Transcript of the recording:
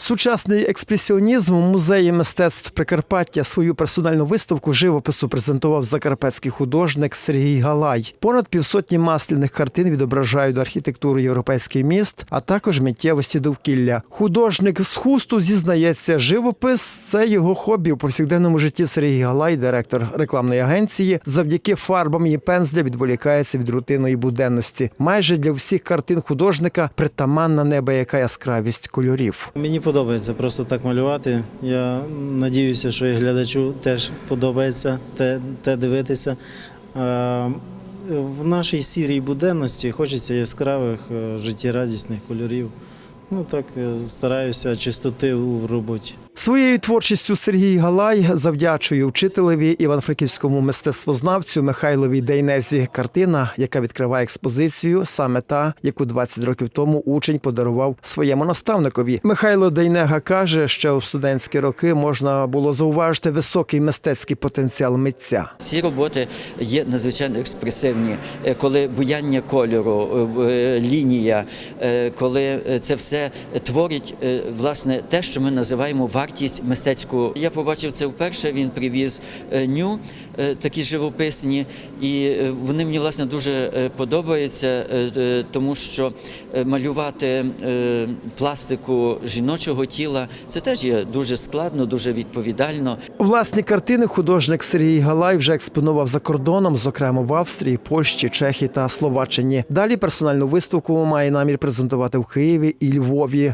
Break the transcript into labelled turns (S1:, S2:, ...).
S1: Сучасний експресіонізм у музеї мистецтв Прикарпаття свою персональну виставку живопису презентував закарпатський художник Сергій Галай. Понад півсотні масляних картин відображають архітектуру європейських міст, а також миттєвості довкілля. Художник з хусту зізнається, живопис це його хобі у повсякденному житті. Сергій Галай, директор рекламної агенції, завдяки фарбам і пензля відволікається від рутинної буденності. Майже для всіх картин художника притаманна неба яскравість кольорів.
S2: Мені подобається просто так малювати. Я сподіваюся, що і глядачу теж подобається те, те дивитися. В нашій сірій буденності хочеться яскравих, е, життєрадісних кольорів. Ну так е, стараюся чистоти у роботі.
S1: Своєю творчістю Сергій Галай завдячує вчителеві івано-франківському мистецтвознавцю Михайлові Дейнезі. Картина, яка відкриває експозицію, саме та, яку 20 років тому учень подарував своєму наставникові. Михайло Дейнега каже, що у студентські роки можна було зауважити високий мистецький потенціал митця.
S3: Ці роботи є надзвичайно експресивні, Е, коли буяння кольору, е, лінія, коли це все творить е, власне те, що ми називаємо вартість мистецьку. Я побачив це вперше. Він привіз е, ню е, такі живописні, і вони мені власне дуже подобаються, тому що малювати пластику жіночого тіла це теж є дуже складно, дуже відповідально.
S1: Власні картини художник Сергій Галай вже експонував за кордоном, зокрема в Австрії, Польщі, Чехії та Словаччині. Далі персональну виставку має намір презентувати в Києві і Львові. hvor vi